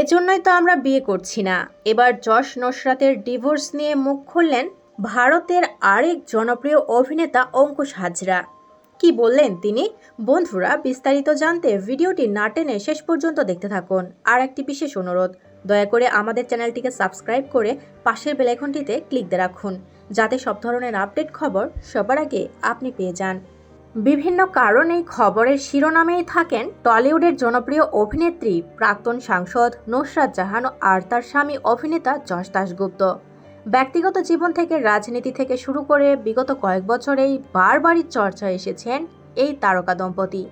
এজন্যই তো আমরা বিয়ে করছি না। এবার যশ নসরাতের ডিভোর্স নিয়ে মুখ খুললেন ভারতের আরেক জনপ্রিয় অভিনেতা অঙ্কুশ হাজরা। কি বললেন তিনি? বন্ধুরা, বিস্তারিত জানতে ভিডিওটি না টেনে শেষ পর্যন্ত দেখতে থাকুন। আর একটি বিশেষ অনুরোধ, দয়া করে আমাদের চ্যানেলটিকে সাবস্ক্রাইব করে পাশের বেলাইকনটিতে ক্লিক দিয়ে রাখুন, যাতে সব ধরনের আপডেট খবর সবার আগে আপনি পেয়ে যান। বিভিন্ন কারণেই খবরের শিরোনামেই থাকেন টলিউডের জনপ্রিয় অভিনেত্রী, প্রাক্তন সাংসদ নুসরাত জাহান আর তার স্বামী অভিনেতা যশ দাশগুপ্ত। ব্যক্তিগত জীবন থেকে, রাজনীতি থেকে শুরু করে বিগত কয়েক বছরেই বারবারই চর্চায় এসেছেন এই তারকা দম্পতি।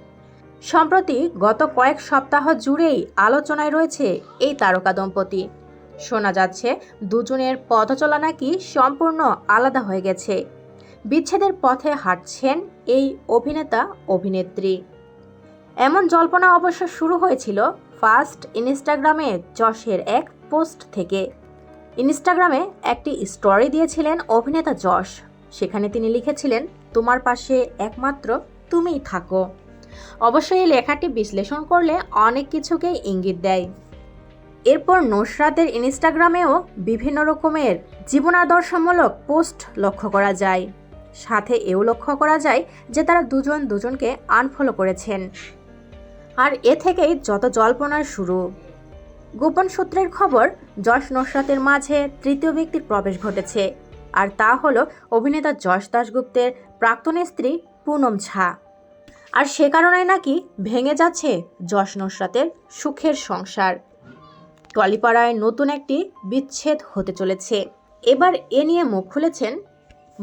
সম্প্রতি গত কয়েক সপ্তাহ জুড়েই আলোচনায় রয়েছে এই তারকা দম্পতি। শোনা যাচ্ছে, দুজনের পথচলা নাকি সম্পূর্ণ আলাদা হয়ে গেছে। বিচ্ছেদের পথে হাঁটছেন এই অভিনেতা অভিনেত্রী। এমন জল্পনা অবশ্য শুরু হয়েছিল ফার্স্ট ইনস্টাগ্রামে যশের এক পোস্ট থেকে। ইনস্টাগ্রামে একটি স্টোরি দিয়েছিলেন অভিনেতা যশ। সেখানে তিনি লিখেছিলেন, তোমার পাশে একমাত্র তুমিই থাকো। অবশ্যই এই লেখাটি বিশ্লেষণ করলে অনেক কিছুকেই ইঙ্গিত দেয়। এরপর নুসরাতের ইনস্টাগ্রামেও বিভিন্ন রকমের জীবনাদর্শমূলক পোস্ট লক্ষ্য করা যায়। সাথে এও লক্ষ্য করা যায় যে তারা দুজন দুজনকে আনফলো করেছেন। আর এ থেকেই যত জল্পনার শুরু। গোপন সূত্রের খবর, যশ নসরাতের মাঝে তৃতীয় ব্যক্তির প্রবেশ ঘটেছে। আর তা হলো অভিনেতা যশ দাশগুপ্তের প্রাক্তন স্ত্রী পুনম ঝা। আর সে কারণে নাকি ভেঙে যাচ্ছে যশ নসরাতের সুখের সংসার। টলিপাড়ায় নতুন একটি বিচ্ছেদ হতে চলেছে। এবার এ নিয়ে মুখ খুলেছেন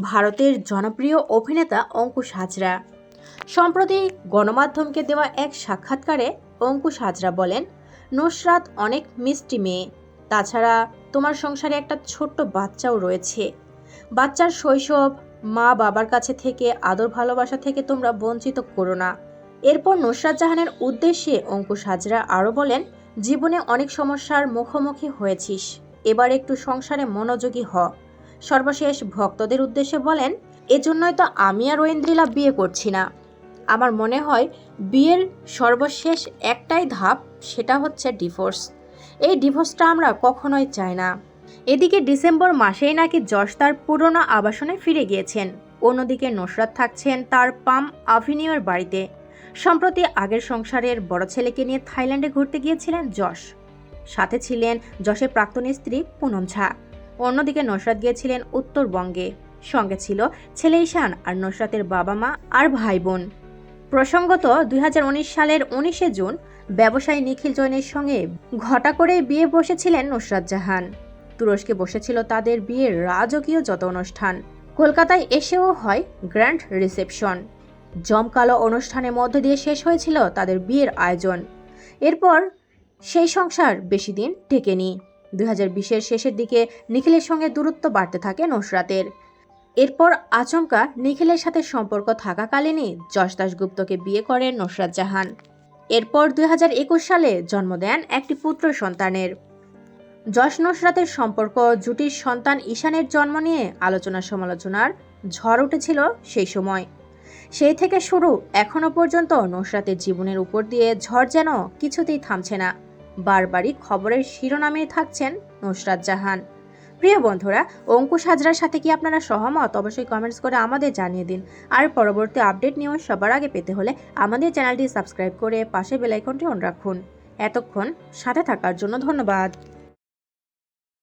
ভারতের জনপ্রিয় অভিনেতা অঙ্কুশ হাজরা। সম্প্রতি গণমাধ্যমকে দেওয়া এক সাক্ষাৎকারে অঙ্কুশ হাজরা বলেন, নুসরাত অনেক মিষ্টি মেয়ে। তাছাড়া তোমার সংসারে একটা ছোট্ট বাচ্চাও রয়েছে। বাচ্চার শৈশব মা বাবার কাছে থেকে, আদর ভালোবাসা থেকে তোমরা বঞ্চিত করো না। এরপর নুসরাত জাহানের উদ্দেশ্যে অঙ্কুশ হাজরা আরও বলেন, জীবনে অনেক সমস্যার মুখোমুখি হয়েছিস। এবার একটু সংসারে মনোযোগী হ। সর্বশেষ ভক্তদের উদ্দেশ্যে বলেন, এজন্যই তো আমি আর ঐন্দ্রিলা বিয়ে করছি না। আমার মনে হয় বিয়ের সর্বশেষ একটাই ধাপ সেটা হচ্ছে ডিভোর্স। এই ডিভোর্সটা আমরা কখনোই চাই না। এদিকে ডিসেম্বর মাসেই নাকি যশ তার পুরনো আবাসনে ফিরে গিয়েছেন। অন্যদিকে নুসরাত থাকছেন তার পাম আভিনিউর বাড়িতে। সম্প্রতি আগের সংসারের বড় ছেলেকে নিয়ে থাইল্যান্ডে ঘুরতে গিয়েছিলেন যশ। সাথে ছিলেন যশের প্রাক্তন স্ত্রী পুনম ঝা। অন্যদিকে নসরাত গিয়েছিলেন উত্তরবঙ্গে। সঙ্গে ছিল ছেলে ঈশান আর নসরাতের বাবা মা আর ভাই বোন। প্রসঙ্গত দুই হাজার উনিশ সালের উনিশে জুন ব্যবসায়ী নিখিল জৈনের সঙ্গে ঘটা করে বিয়ে বসেছিলেন নুসরাত জাহান। তুরস্কে বসেছিল তাদের বিয়ের রাজকীয় যত অনুষ্ঠান। কলকাতায় এসেও হয় গ্র্যান্ড রিসেপশন। জমকালো অনুষ্ঠানের মধ্য দিয়ে শেষ হয়েছিল তাদের বিয়ের আয়োজন। এরপর সেই সংসার বেশি দিন টেকেনি। দুই হাজার বিশের শেষের দিকে নিখিলের সঙ্গে দূরত্ব বাড়তে থাকে নসরাতের। এরপর আচমকা নিখিলের সাথে সম্পর্ক থাকাকালীনই যশ দাশগুপ্তকে বিয়ে করেন নসরাত জাহান। এরপর দুই হাজার একুশ সালে জন্ম দেন একটি পুত্র সন্তানের। যশ নসরাতের সম্পর্ক জুটির সন্তান ঈশানের জন্ম নিয়ে আলোচনা সমালোচনার ঝড় উঠেছিল সেই সময়। সেই থেকে শুরু এখনও পর্যন্ত নসরাতের জীবনের উপর দিয়ে ঝড় যেন কিছুতেই থামছে না। বারবারই খবরের শিরোনামে থাকছেন নুসরাত জাহান। প্রিয় বন্ধুরা, অঙ্কুশ হাজরার সাথে কি আপনারা সহমত? অবশ্যই কমেন্টস করে আমাদের জানিয়ে দিন। আর পরবর্তী আপডেট নিউজ সবার আগে পেতে হলে আমাদের চ্যানেলটি সাবস্ক্রাইব করে পাশে বেলাইকনটি অন রাখুন। এতক্ষণ সাথে থাকার জন্য ধন্যবাদ।